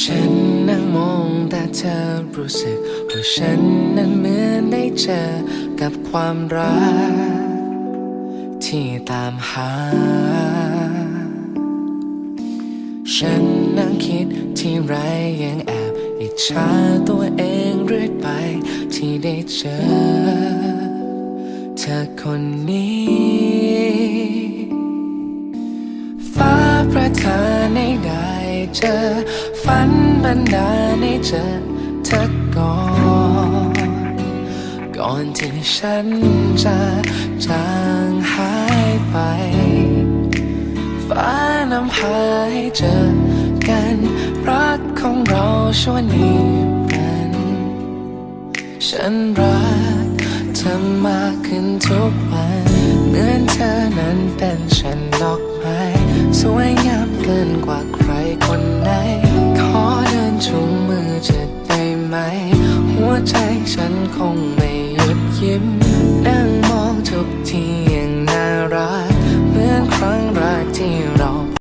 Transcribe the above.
ฉันนั่งมองแต่เธอรู้สึกว่าฉันนั้นเหมือนได้เจอกับความรัก ที่ตามหา ฉันนั่งคิดที่ไรยังแอบอิจฉาตัวเองเรื่อยไปที่ได้เจอ เธอคนนี้ฟ้าประทานให้ได้ เจอ ฝันบันดาลให้เจอเธอก่อน ก่อนที่ฉันจะจางหายไป ฟ้านำพาให้เจอกัน รักของเราชั่วนิรันด์ฉันรักเธอมากขึ้นทุกวัน สวยงามเกินกว่าใครคนไหน ขอเดินชูมือจะได้ไหม หัวใจฉันคงไม่หยุดยิ้ม นั่งมองทุกทีอย่างน่ารัก เหมือนครั้งแรกที่